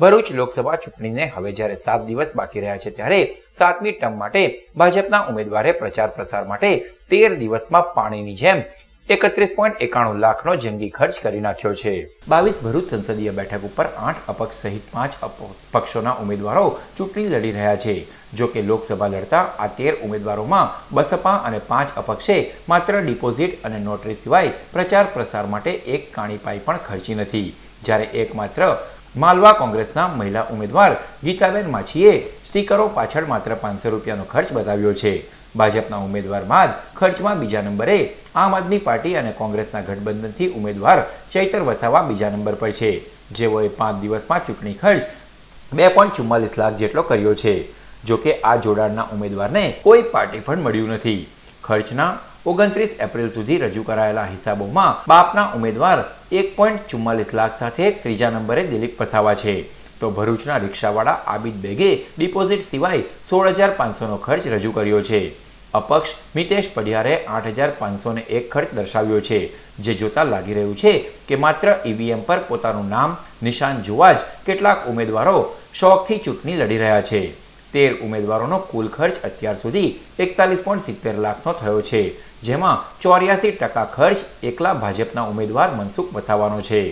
ભરૂચ લોકસભા ચૂંટણીને હવે જ્યારે સાત દિવસ બાકી રહ્યા છે ત્યારે સાતમી ટર્મ માટે ભાજપના ઉમેદવારે પ્રચાર પ્રસાર માટે તેર દિવસમાં પાણીની જેમ એકત્રીસ પોઈન્ટ એકાણું લાખનો જંગી ખર્ચ કરી નાખ્યો છે. બાવીસ ભરૂચ સંસદીય બેઠક ઉપર આઠ અપક્ષ સહિત પાંચ પક્ષોના ઉમેદવારો ચૂંટણી લડી રહ્યા છે. જો કે લોકસભા લડતા આ તેર ઉમેદવારોમાં બસપા અને પાંચ અપક્ષે માત્ર ડિપોઝિટ અને નોટરી સિવાય પ્રચાર પ્રસાર માટે એક કાણી પાઈ પણ ખર્ચી નથી. જ્યારે એક માત્ર માલવા કોંગ્રેસના મહિલા ઉમેદવાર ગીતાબેન માછીએ સ્ટીકરો પાછળ માત્ર પાંચસો રૂપિયાનો ખર્ચ બતાવ્યો છે. ભાજપના ઉમેદવાર બાદ ખર્ચમાં બીજા નંબરે આમ આદમી પાર્ટી અને કોંગ્રેસના ગઠબંધનથી ઉમેદવાર ચૈતર વસાવા બીજા નંબર પર છે. જેઓએ પાંચ દિવસમાં ચૂંટણી ખર્ચ બે પોઈન્ટ ચુમ્માલીસ લાખ જેટલો કર્યો છે. જોકે આ જોડાણના ઉમેદવારને કોઈ પાર્ટી ફંડ મળ્યું નથી. ખર્ચના ઓગણત્રીસ એપ્રિલ સુધી રજૂ કરાયેલા હિસાબોમાં બાપના ઉમેદવાર એક પોઈન્ટ ચુમ્માલીસ લાખ સાથે ત્રીજા નંબરે દિલીપ વસાવા છે. તો ભરૂચના રિક્ષાવાળા આબિદ બેગે ડિપોઝિટ સિવાય સોળ હજાર પાંચસોનો ખર્ચ રજૂ કર્યો છે. અપક્ષ મિતેશ પઢિયારે આઠ હજાર પાંચસોને એક ખર્ચ દર્શાવ્યો છે. જે જોતા લાગી રહ્યું છે કે માત્ર ઈવીએમ પર પોતાનું નામ નિશાન જોવા જ કેટલાક ઉમેદવારો શોખથી ચૂંટણી લડી રહ્યા છે. તેર ઉમેદવારોનો કુલ ખર્ચ અત્યાર સુધી એકતાલીસ પોઈન્ટ સિત્તેર લાખનો થયો છે, જેમાં ચોર્યાસી ટકા ખર્ચ એકલા ભાજપના ઉમેદવાર મનસુખ વસાવાનો છે.